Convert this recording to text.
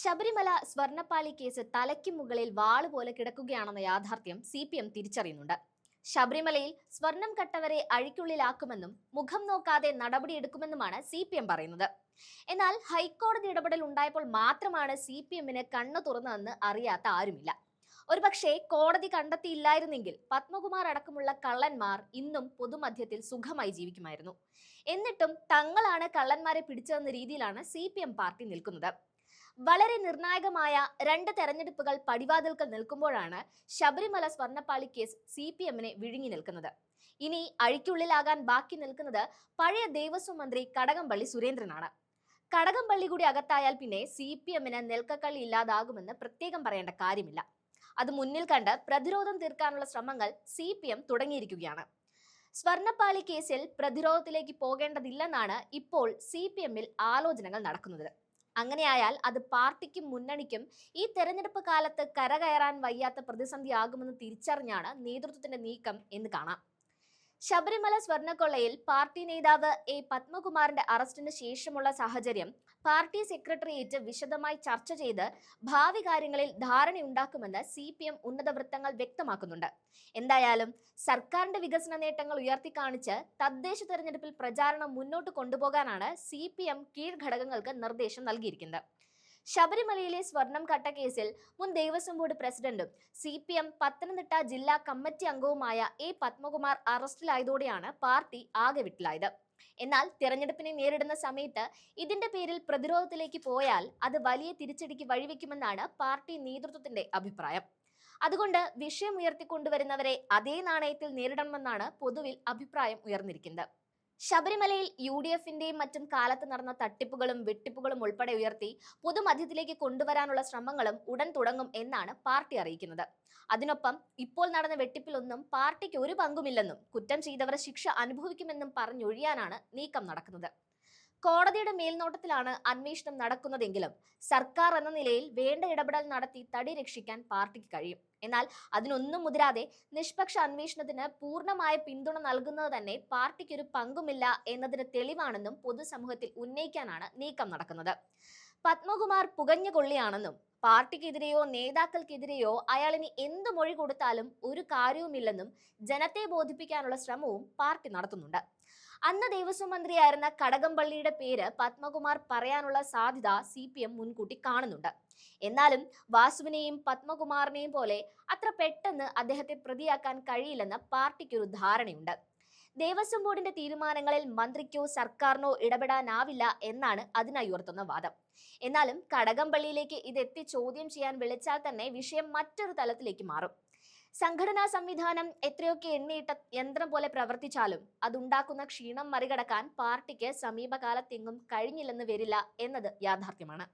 ശബരിമല സ്വർണപ്പാളി കേസ് തലയ്ക്ക് മുകളിൽ വാൾ പോലെ കിടക്കുകയാണെന്ന യാഥാർത്ഥ്യം സി പി എം തിരിച്ചറിയുന്നുണ്ട്. ശബരിമലയിൽ സ്വർണം കട്ടവരെ അഴിക്കുള്ളിലാക്കുമെന്നും മുഖം നോക്കാതെ നടപടിയെടുക്കുമെന്നുമാണ് സി പി എം പറയുന്നത്. എന്നാൽ ഹൈക്കോടതി ഇടപെടൽ ഉണ്ടായപ്പോൾ മാത്രമാണ് സി പി എമ്മിന് കണ്ണു തുറന്നതെന്ന് അറിയാത്ത ആരുമില്ല. ഒരുപക്ഷെ കോടതി കണ്ടെത്തിയില്ലായിരുന്നെങ്കിൽ പത്മകുമാർ അടക്കമുള്ള കള്ളന്മാർ ഇന്നും പൊതുമധ്യത്തിൽ സുഖമായി ജീവിക്കുമായിരുന്നു. എന്നിട്ടും തങ്ങളാണ് കള്ളന്മാരെ പിടിച്ചതെന്ന രീതിയിലാണ് സി പാർട്ടി നിൽക്കുന്നത്. വളരെ നിർണായകമായ രണ്ട് തെരഞ്ഞെടുപ്പുകൾ പടിവാതിൽക്കൽ നിൽക്കുമ്പോഴാണ് ശബരിമല സ്വർണപ്പാളി കേസ് സി പി എമ്മിനെ വിഴുങ്ങി നിൽക്കുന്നത്. ഇനി അഴിക്കുള്ളിലാകാൻ ബാക്കി നിൽക്കുന്നത് പഴയ ദേവസ്വം മന്ത്രി കടകംപള്ളി സുരേന്ദ്രനാണ്. കടകംപള്ളി കൂടി അകത്തായാൽ പിന്നെ സി പി എമ്മിന് നെൽക്കക്കള്ളി ഇല്ലാതാകുമെന്ന് പ്രത്യേകം പറയേണ്ട കാര്യമില്ല. അത് മുന്നിൽ കണ്ട് പ്രതിരോധം തീർക്കാനുള്ള ശ്രമങ്ങൾ സി പി എം തുടങ്ങിയിരിക്കുകയാണ്. സ്വർണപ്പാളി കേസിൽ പ്രതിരോധത്തിലേക്ക് പോകേണ്ടതില്ലെന്നാണ് ഇപ്പോൾ സി പി എമ്മിൽ ആലോചനകൾ നടക്കുന്നത്. അങ്ങനെയായാൽ അത് പാർട്ടിക്കും മുന്നണിക്കും ഈ തെരഞ്ഞെടുപ്പ് കാലത്ത് കരകയറാൻ വയ്യാത്ത പ്രതിസന്ധിയാകുമെന്ന് തിരിച്ചറിഞ്ഞാണ് നേതൃത്വത്തിന്റെ നീക്കം എന്ന് കാണാം. ശബരിമല സ്വർണക്കൊള്ളയിൽ പാർട്ടി നേതാവ് എ പത്മകുമാറിന്റെ അറസ്റ്റിന് ശേഷമുള്ള സാഹചര്യം പാർട്ടി സെക്രട്ടേറിയറ്റ് വിശദമായി ചർച്ച ചെയ്ത് ഭാവി കാര്യങ്ങളിൽ ധാരണയുണ്ടാക്കുമെന്ന് സി പി എം ഉന്നത വൃത്തങ്ങൾ വ്യക്തമാക്കുന്നുണ്ട്. എന്തായാലും സർക്കാരിന്റെ വികസന നേട്ടങ്ങൾ ഉയർത്തിക്കാണിച്ച് തദ്ദേശ തെരഞ്ഞെടുപ്പിൽ പ്രചാരണം മുന്നോട്ട് കൊണ്ടുപോകാനാണ് സി പി എം കീഴ്ഘടകങ്ങൾക്ക് നിർദ്ദേശം നൽകിയിരിക്കുന്നത്. ശബരിമലയിലെ സ്വർണം കട്ട കേസിൽ മുൻ ദേവസ്വം ബോർഡ് പ്രസിഡന്റും സി പി എം പത്തനംതിട്ട ജില്ലാ കമ്മിറ്റി അംഗവുമായ എ പത്മകുമാർ അറസ്റ്റിലായതോടെയാണ് പാർട്ടി ആകെ വിട്ടിലായത്. എന്നാൽ തിരഞ്ഞെടുപ്പിനെ നേരിടുന്ന സമയത്ത് ഇതിന്റെ പേരിൽ പ്രതിരോധത്തിലേക്ക് പോയാൽ അത് വലിയ തിരിച്ചടിക്ക് വഴിവെക്കുമെന്നാണ് പാർട്ടി നേതൃത്വത്തിന്റെ അഭിപ്രായം. അതുകൊണ്ട് വിഷയം ഉയർത്തിക്കൊണ്ടുവരുന്നവരെ അതേ നാണയത്തിൽ നേരിടണമെന്നാണ് പൊതുവിൽ അഭിപ്രായം ഉയർന്നിരിക്കുന്നത്. ശബരിമലയിൽ യു ഡി എഫിന്റെയും മറ്റും കാലത്ത് നടന്ന തട്ടിപ്പുകളും വെട്ടിപ്പുകളും ഉൾപ്പെടെ ഉയർത്തി പൊതുമധ്യത്തിലേക്ക് കൊണ്ടുവരാനുള്ള ശ്രമങ്ങളും ഉടൻ തുടങ്ങും എന്നാണ് പാർട്ടി അറിയിക്കുന്നത്. അതിനൊപ്പം ഇപ്പോൾ നടന്ന വെട്ടിപ്പിലൊന്നും പാർട്ടിക്ക് ഒരു പങ്കുമില്ലെന്നും കുറ്റം ചെയ്തവർ ശിക്ഷ അനുഭവിക്കുമെന്നും പറഞ്ഞൊഴിയാനാണ് നീക്കം നടക്കുന്നത്. കോടതിയുടെ മേൽനോട്ടത്തിലാണ് അന്വേഷണം നടക്കുന്നതെങ്കിലും സർക്കാർ എന്ന നിലയിൽ വേണ്ട ഇടപെടൽ നടത്തി തടി രക്ഷിക്കാൻ പാർട്ടിക്ക് കഴിയും. എന്നാൽ അതിനൊന്നും മുതിരാതെ നിഷ്പക്ഷ അന്വേഷണത്തിന് പൂർണമായ പിന്തുണ നൽകുന്നത് തന്നെ പാർട്ടിക്കൊരു പങ്കുമില്ല എന്നതിന് തെളിവാണെന്നും പൊതുസമൂഹത്തിൽ ഉന്നയിക്കാനാണ് നീക്കം നടക്കുന്നത്. പത്മകുമാർ പുകഞ്ഞ കൊള്ളിയാണെന്നും പാർട്ടിക്കെതിരെയോ നേതാക്കൾക്കെതിരെയോ അയാളിന് എന്ത് മൊഴി കൊടുത്താലും ഒരു കാര്യവുമില്ലെന്നും ജനത്തെ ബോധിപ്പിക്കാനുള്ള ശ്രമവും പാർട്ടി നടത്തുന്നുണ്ട്. അന്ന് ദേവസ്വം മന്ത്രിയായിരുന്ന കടകംപള്ളിയുടെ പേര് പത്മകുമാർ പറയാനുള്ള സാധ്യത സി പി എം മുൻകൂട്ടി കാണുന്നുണ്ട്. എന്നാലും വാസുവിനെയും പത്മകുമാറിനെയും പോലെ അത്ര പെട്ടെന്ന് അദ്ദേഹത്തെ പ്രതിയാക്കാൻ കഴിയില്ലെന്ന് പാർട്ടിക്കൊരു ധാരണയുണ്ട്. ദേവസ്വം ബോർഡിന്റെ തീരുമാനങ്ങളിൽ മന്ത്രിക്കോ സർക്കാരിനോ ഇടപെടാനാവില്ല എന്നാണ് അതിനായി ഉയർത്തുന്ന വാദം. എന്നാലും കടകംപള്ളിയിലേക്ക് ഇതെത്തി ചോദ്യം ചെയ്യാൻ വിളിച്ചാൽ തന്നെ വിഷയം മറ്റൊരു തലത്തിലേക്ക് മാറും. സംഘടനാ സംവിധാനം എത്രയൊക്കെ എണ്ണിയിട്ട യന്ത്രം പോലെ പ്രവർത്തിച്ചാലും അതുണ്ടാക്കുന്ന ക്ഷീണം മറികടക്കാൻ പാർട്ടിക്ക് സമീപകാലത്തെങ്ങും കഴിഞ്ഞില്ലെന്ന് വരില്ല എന്നത് യാഥാർത്ഥ്യമാണ്.